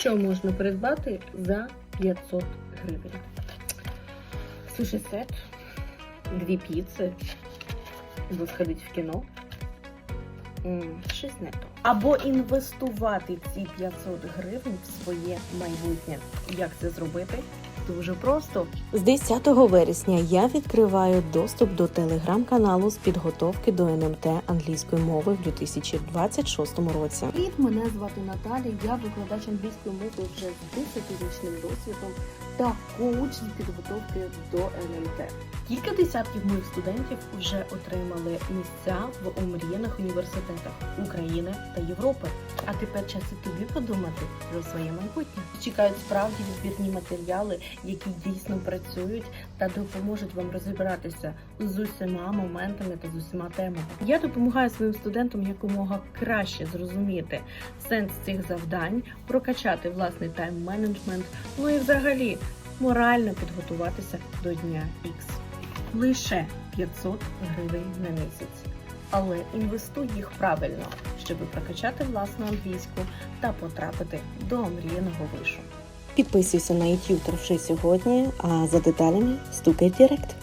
Що можна придбати за 500 гривень? Суші сет, дві піци, або сходити в кіно. Щось не то. Або інвестувати ці 500 гривень в своє майбутнє. Як це зробити? Дуже просто. З 10 вересня я відкриваю доступ до телеграм-каналу з підготовки до НМТ англійської мови в 2026 році. Привіт, мене звати Наталя. Я викладач англійської мови вже з 10-річним досвідом та коуч з підготовки до НМТ. Кілька десятків моїх студентів вже отримали місця в омріяних університетах України та Європи. А тепер час і тобі подумати про своє майбутнє. Чекають справді відбірні матеріали, які дійсно працюють та допоможуть вам розібратися з усіма моментами та з усіма темами. Я допомагаю своїм студентам якомога краще зрозуміти сенс цих завдань, прокачати власний тайм-менеджмент, ну і взагалі морально підготуватися до дня X. Лише 500 гривень на місяць. Але інвестуй їх правильно, щоб прокачати власну англійську та потрапити до омріяного вишу. Підписуйся на YouTube вже сьогодні, а за деталями стукай Директ.